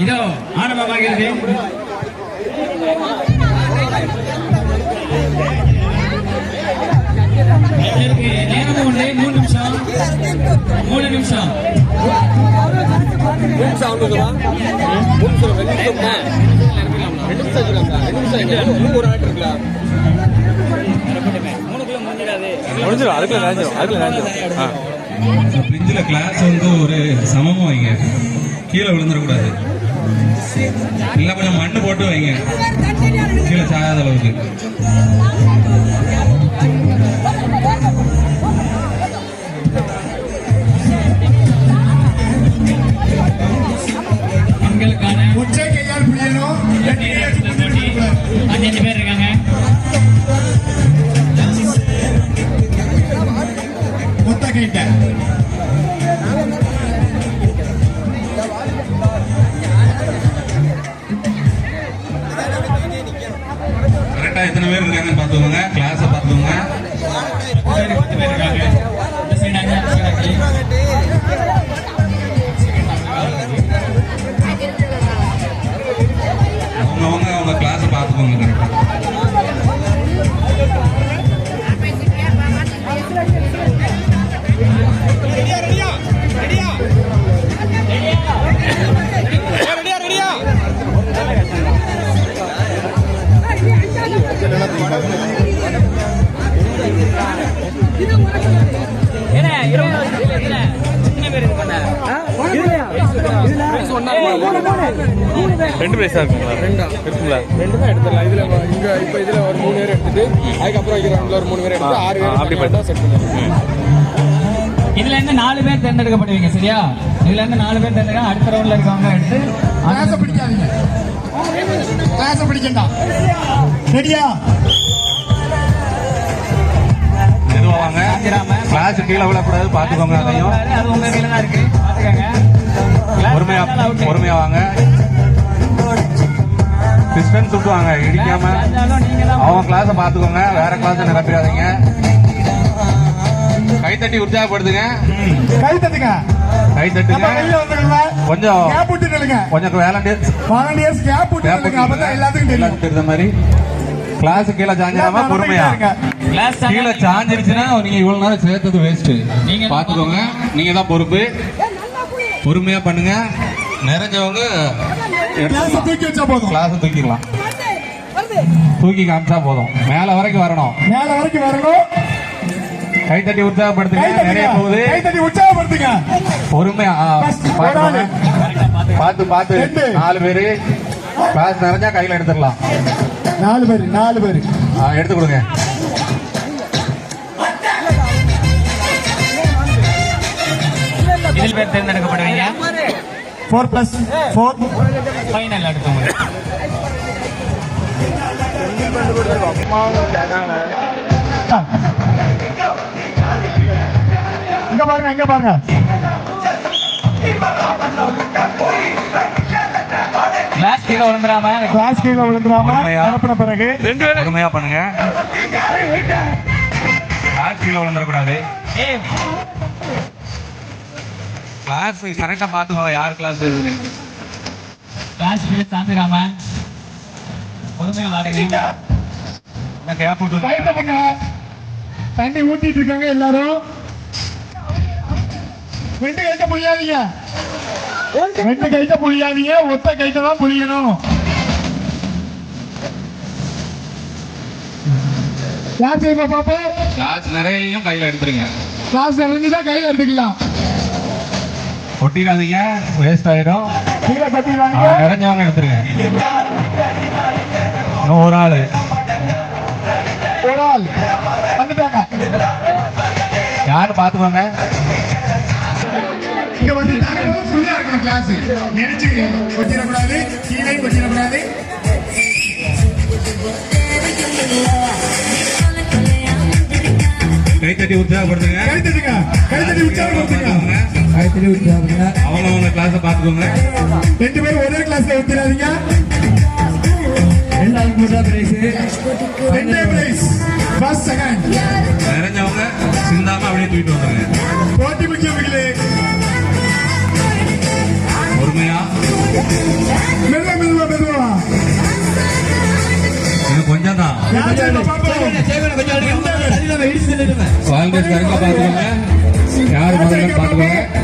இதோ ஆரம்பமாகிறது. இதற்கு நேரம் மூணு நிமிஷம் மூணு நிமிஷம். மூணு நிமிஷம். ரெண்டு நிமிஷம் ரெண்டு நிமிஷம் வச்சுக்கலாம்க்கா ரெண்டு நிமிஷம் எங்க இன்னும் ஒரு ஆட் இருக்கலாம் முடிஞ்சிடும் அதுக்குள்ள நினைஞ்சிடும் அதுக்குள்ள நினைஞ்சிடும் பிரிட்ஜில் கிளாஸ் வந்து ஒரு சமமா வைங்க. கீழே விழுந்துடக்கூடாது. இல்லை கொஞ்சம் மண்ணு போட்டு வைங்க. கீழே சாயாத அளவுக்கு. பெண்களுக்கான ஒற்றை கரெக்டாக எத்தனை பேர் இருக்காங்கன்னு பார்த்துக்கோங்க. கிளாஸை பார்த்துக்கோங்க. பத்து பேர் இருக்காங்க. ரெண்டு பிரைஸா இருக்குங்களா? ரெண்டா? இருக்குங்களா? ரெண்டு தான் எடுத்துடலாம். இதுல இங்க இப்போ இதுல ஒரு மூணு பேர் எடுத்துட்டு அதுக்கப்புறம் வைக்கிற ரவுண்ட்ல ஒரு மூணு பேர் எடுத்து ஆறு பேர் அப்படி பண்ணா செட் பண்ணுவோம் இதுல இருந்து நாலு பேர் தேர்ந்தெடுக்கப்படுவீங்க சரியா? இதுல இருந்து நாலு பேர் தேர்ந்தெடுக்க அடுத்த ரவுண்ட்ல இருக்கவங்க எடுத்து கிளாஸ பிடிக்காதீங்க. கிளாஸ பிடிக்கண்டா. ரெடியா மெதுவாக வாங்க கிளாஸ் கீழே விழக்கூடாது பார்த்துக்கோங்க அதையும். அது உங்க தான் இருக்கு. பாத்துக்கோங்க பொறுமையா பொறுமையா வாங்க. டிஸ்டன்ஸ் விட்டு வாங்க இடிக்காம. அவங்க கிளாஸை பார்த்துக்கோங்க வேற கிளாஸை நிரப்பிடாதீங்க. கைத்தட்டி உற்சாகப்படுத்துங்க. கை தட்டுங்க. கை தட்டுங்க. கொஞ்சம் கேப் விட்டு நில்லுங்க. கொஞ்சம் வேலண்டியர்ஸ் வாலண்டியர்ஸ் கேப் விட்டு நில்லுங்க. அப்பதான் எல்லாத்துக்கும் தெரியும். தெரியுற மாதிரி. கிளாஸ் கீழே சாஞ்சிடாம பொறுமையா. கிளாஸ் கீழே சாஞ்சிருச்சுன்னா நீங்க இவ்வளவு நேரம் சேர்த்தது வேஸ்ட் நீங்க பாத்துக்கோங்க நீங்க தான் பொறுப்பு பொறுமையா பண்ணுங்க. நிறைஞ்சவங்க தூக்கி வச்சா போதும். கிளாஸ் தூக்கிக்கலாம் தூக்கி காமிச்சா போதும். மேல வரைக்கும் வரணும். மேல வரைக்கும் வரணும். கை தட்டி கை உற்சாகப்படுத்துங்க நிறைய போகுது. கை தட்டி உற்சாகப்படுத்துங்க. பொறுமையா. பார்த்து பார்த்து. நாலு பேரு. கிளாஸ் நிறைஞ்சா கையில எடுத்துடலாம். நாலு பேர் நாலு பேர். ஆ, எடுத்து கொடுங்க. இதில் பேர் தேர்ந்தெடுக்கப்படுவீங்க? ஃபோர் பிளஸ் ஃபோர் ஃபைனல் அடுத்தவங்க இங்க பாருங்க இங்க பாருங்க. கிளாஸ் கீழே விழுந்துடாம கிளாஸ் கீழே விழுந்துடாம உண்மையா? நிரப்பின பிறகு. பொறுமையா பண்ணுங்க. கிளாஸ் கீழே விழுந்துடக்கூடாது. கிளாஸ் கரெக்டா பாத்துக்கோங்க யார் கிளாஸ் கிளாஸ் கீழே சாந்துடாம பொறுமையா வாடுங்க. கேப் விட்டு கை தட்டுங்க தண்ணி ஊத்திட்டு இருக்காங்க எல்லாரும். ரெண்டு கைட்ட புளியாதீங்க ரெண்டு கைட்ட புளியாதீங்க ஒத்த கைட்ட தான் புளியணும் கிளாஸ் இப்ப பாப்போம். கிளாஸ் நிறையையும் கையில எடுத்துருங்க. கிளாஸ் இறங்கிதான் கையில எடுத்துக்கலாம். ஒட்டிடாதீங்க வேஸ்ட் ஆயிடும் நிறைஞ்சவங்க எடுத்துருங்க இன்னும் ஒரு ஆளு. ஒரு ஆள். வந்துட்டாங்க. யாரு பாத்துக்கோங்க. இங்க வந்துட்டாங்க. ஃபுல்லா இருக்கணும் கிளாஸ் நினைச்சு கொட்டிடக்கூடாது கீழே கொட்டிடக்கூடாது கை தட்டி உற்சாகப்படுத்துங்க. கை தட்டுங்க. கை தட்டி திருவிட்டாருங்க அவங்கள கிளாஸ் பாத்துக்கோங்க ரெண்டு பேரும் ஒரே கிளாஸ்ல ஊத்திடாதீங்க ரெண்டாவது போட்டா பிரைஸ் ரெண்டே பிரைஸ் ஃபர்ஸ்ட் செகண்ட் நிறைஞ்சவங்க சிந்தாம அப்படியே தூக்கிட்டு வந்தாங்க போட்டி முக்கியமிகளே பொறுமையா? மெல்ல மெல்ல மெதுவா. கொஞ்சம் தான். பாத்துக்கோங்க யாரு முதல்ல பாத்துக்கோங்க